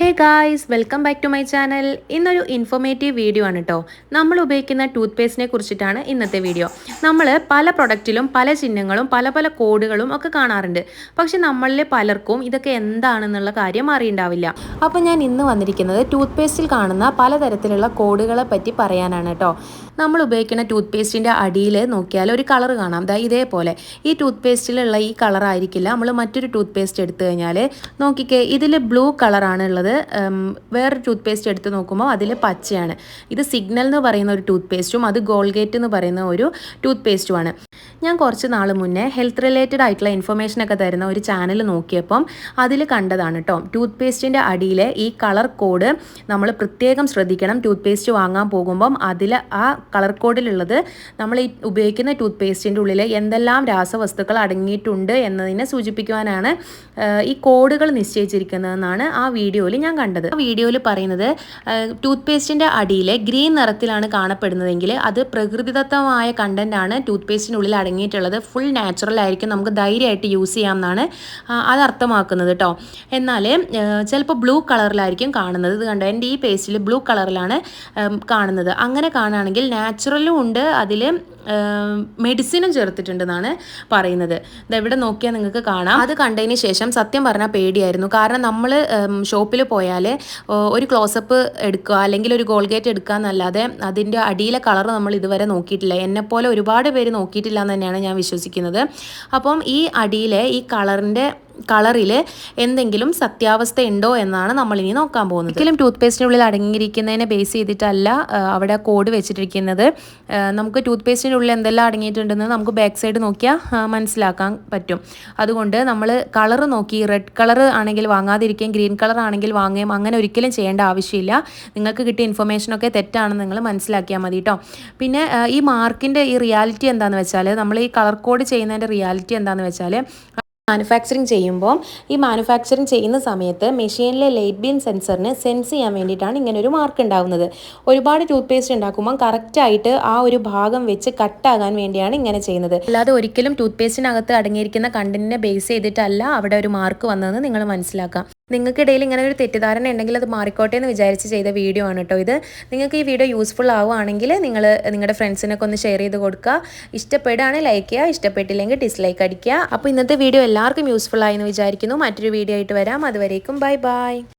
Hey guys welcome back to my channel ഇന്നൊരു informative video ആണ് കേട്ടോ നമ്മൾ ഉപയോഗിക്കുന്ന ടൂത്ത് പേസ്റ്റിനെ കുറിച്ചിട്ടാണ് ഇന്നത്തെ വീഡിയോ നമ്മൾ പല പ്രൊഡക്റ്റിലും പല ചിഹ്നങ്ങളും പല പല കോഡുകളും ഒക്കെ കാണാറുണ്ട്. പക്ഷെ നമ്മളിലെ പലർക്കും ഇതൊക്കെ എന്താണെന്നുള്ള കാര്യം അറിയണ്ടാവില്ല. അപ്പോൾ ഞാൻ ഇന്ന് വന്നിരിക്കുന്നത് ടൂത്ത് പേസ്റ്റിൽ കാണുന്ന പലതരത്തിലുള്ള കോഡുകളെ പറ്റി പറയാനാണ് കേട്ടോ നമ്മൾ ഉപയോഗിക്കുന്ന ടൂത്ത് പേസ്റ്റിന്റെ അടിയിൽ നോക്കിയാൽ ഒരു കളർ കാണാം. ദാ ഇതേപോലെ. ഈ ടൂത്ത് പേസ്റ്റിലുള്ള ഈ കളർ ആയിരിക്കില്ല നമ്മൾ മറ്റൊരു ടൂത്ത് പേസ്റ്റ് എടുത്തു കഴിഞ്ഞാൽ നോക്കിക്കേ ഇതിൽ ബ്ലൂ കളറാണ് ഉള്ളത്. വേറൊരു ടൂത്ത് പേസ്റ്റ് എടുത്ത് നോക്കുമ്പോൾ അതിൽ പച്ചയാണ്. ഇത് സിഗ്നൽ എന്ന് പറയുന്ന ഒരു ടൂത്ത് പേസ്റ്റും അത് ഗോൾഗേറ്റ് എന്ന് പറയുന്ന ഒരു ടൂത്ത് പേസ്റ്റുമാണ് ഞാൻ കുറച്ച് നാൾ മുന്നേ ഹെൽത്ത് റിലേറ്റഡ് ആയിട്ടുള്ള ഇൻഫർമേഷൻ ഒക്കെ തരുന്ന ഒരു ചാനൽ നോക്കിയപ്പം അതിൽ കണ്ടതാണ് കേട്ടോ ടൂത്ത് പേസ്റ്റിന്റെ അടിയിലെ ഈ കളർ കോഡ് നമ്മൾ പ്രത്യേകം ശ്രദ്ധിക്കണം. ടൂത്ത് പേസ്റ്റ് വാങ്ങാൻ പോകുമ്പം അതിൽ ആ കളർ കോഡിലുള്ളത് നമ്മൾ ഈ ഉപയോഗിക്കുന്ന ടൂത്ത് പേസ്റ്റിന്റെ ഉള്ളിൽ എന്തെല്ലാം രാസവസ്തുക്കൾ അടങ്ങിയിട്ടുണ്ട് എന്നതിനെ സൂചിപ്പിക്കുവാനാണ് ഈ കോഡുകൾ നിശ്ചയിച്ചിരിക്കുന്നതെന്നാണ് ആ വീഡിയോയിൽ ഞാൻ കണ്ടത്. ആ വീഡിയോയിൽ പറയുന്നത് ടൂത്ത് പേസ്റ്റിന്റെ അടിയിൽ ഗ്രീൻ നിറത്തിലാണ് കാണപ്പെടുന്നതെങ്കിൽ അത് പ്രകൃതിദത്തമായ കണ്ടന്റാണ് ടൂത്ത് പേസ്റ്റിനുള്ളിൽ അടങ്ങിയിട്ടുള്ളത്. ഫുൾ നാച്ചുറൽ ആയിരിക്കും നമുക്ക് ധൈര്യമായിട്ട് യൂസ് ചെയ്യാം എന്നാണ് അത് അർത്ഥമാക്കുന്നത് കേട്ടോ എന്നാൽ ചിലപ്പോൾ ബ്ലൂ കളറിലായിരിക്കും കാണുന്നത്. ഇത് കണ്ടോ എന്റെ ഈ പേസ്റ്റിൽ ബ്ലൂ കളറിലാണ് കാണുന്നത്. അങ്ങനെ കാണുകയാണെങ്കിൽ നാച്ചുറലും ഉണ്ട്. അതിൽ മെഡിസിനും ചേർത്തിട്ടുണ്ടെന്നാണ് പറയുന്നത്. ഇതെവിടെ നോക്കിയാൽ നിങ്ങൾക്ക് കാണാം. അത് കണ്ടതിന് ശേഷം സത്യം പറഞ്ഞാൽ പേടിയായിരുന്നു. കാരണം നമ്മൾ ഷോപ്പിൽ പോയാൽ ഒരു ക്ലോസപ്പ് എടുക്കുക അല്ലെങ്കിൽ ഒരു ഗോൾഗേറ്റ് എടുക്കുക എന്നല്ലാതെ അതിന്റെ അടിയിലെ കളർ നമ്മൾ ഇതുവരെ നോക്കിയിട്ടില്ല. എന്നെപ്പോലെ ഒരുപാട് പേര് നോക്കിയിട്ടില്ല എന്ന് തന്നെയാണ് ഞാൻ വിശ്വസിക്കുന്നത്. അപ്പം ഈ അടിയിലെ ഈ കളറിന്റെ കളറിൽ എന്തെങ്കിലും സത്യാവസ്ഥ ഉണ്ടോ എന്നാണ് നമ്മൾ ഇനി നോക്കാൻ പോകുന്നത്. ഒരിക്കലും ടൂത്ത് പേസ്റ്റിനുള്ളിൽ അടങ്ങിയിരിക്കുന്നതിനെ ബേസ് ചെയ്തിട്ടല്ല അവിടെ കോഡ് വെച്ചിട്ടിരിക്കുന്നത് നമുക്ക് ടൂത്ത് പേസ്റ്റിന്റെ ഉള്ളിൽ എന്തെല്ലാം അടങ്ങിയിട്ടുണ്ടെന്ന് നമുക്ക് ബാക്ക് സൈഡ് നോക്കിയാൽ മനസ്സിലാക്കാൻ പറ്റും. അതുകൊണ്ട് നമ്മൾ കളർ നോക്കി റെഡ് കളർ ആണെങ്കിൽ വാങ്ങാതിരിക്കുകയും ഗ്രീൻ കളർ ആണെങ്കിൽ വാങ്ങുകയും അങ്ങനെ ഒരിക്കലും ചെയ്യേണ്ട ആവശ്യമില്ല. നിങ്ങൾക്ക് കിട്ടിയ ഇൻഫർമേഷനൊക്കെ തെറ്റാണെന്ന് നിങ്ങൾ മനസ്സിലാക്കിയാൽ മതി കേട്ടോ പിന്നെ ഈ മാർക്കിന്റെ ഈ റിയാലിറ്റി എന്താണെന്ന് വെച്ചാൽ നമ്മൾ ഈ കളർ കോഡ് ചെയ്യുന്നതിന്റെ റിയാലിറ്റി എന്താണെന്ന് വെച്ചാൽ മാനുഫാക്ചറിങ് ചെയ്യുമ്പോൾ ഈ മാനുഫാക്ചറിങ് ചെയ്യുന്ന സമയത്ത് മെഷീനിലെ ലൈറ്റ് ബീം സെൻസറിന് സെൻസ് ചെയ്യാൻ വേണ്ടിയിട്ടാണ് ഇങ്ങനെ ഒരു മാർക്ക് ഉണ്ടാകുന്നത് ഒരുപാട് ടൂത്ത് പേസ്റ്റ് ഉണ്ടാക്കുമ്പോൾ കറക്റ്റായിട്ട് ആ ഒരു ഭാഗം വെച്ച് കട്ടാകാൻ വേണ്ടിയാണ് ഇങ്ങനെ ചെയ്യുന്നത്. അല്ലാതെ ഒരിക്കലും ടൂത്ത് പേസ്റ്റിനകത്ത് അടങ്ങിയിരിക്കുന്ന കണ്ടന്റിനെ ബേസ് ചെയ്തിട്ടല്ല അവിടെ ഒരു മാർക്ക് വന്നതെന്ന് നിങ്ങൾ മനസ്സിലാക്കാം. നിങ്ങൾക്കിടയിൽ ഇങ്ങനെ ഒരു തെറ്റിദ്ധാരണ ഉണ്ടെങ്കിൽ അത് മാറിക്കോട്ടെ എന്ന് വിചാരിച്ച് ചെയ്ത വീഡിയോ ആണ് കേട്ടോ ഇത്. നിങ്ങൾക്ക് ഈ വീഡിയോ യൂസ്ഫുൾ ആവുകയാണെങ്കിൽ നിങ്ങൾ നിങ്ങളുടെ ഫ്രണ്ട്സിനൊക്കെ ഒന്ന് ഷെയർ ചെയ്ത് കൊടുക്കുക. ഇഷ്ടപ്പെടുകയാണെങ്കിൽ ലൈക്ക് ചെയ്യുക ഇഷ്ടപ്പെട്ടില്ലെങ്കിൽ ഡിസ്ലൈക്ക് അടിക്കുക. അപ്പോൾ ഇന്നത്തെ വീഡിയോ എല്ലാവർക്കും യൂസ്ഫുൾ ആയെന്ന് വിചാരിക്കുന്നു. മറ്റൊരു വീഡിയോ ആയിട്ട് വരാം. അതുവരേക്കും ബൈ ബൈ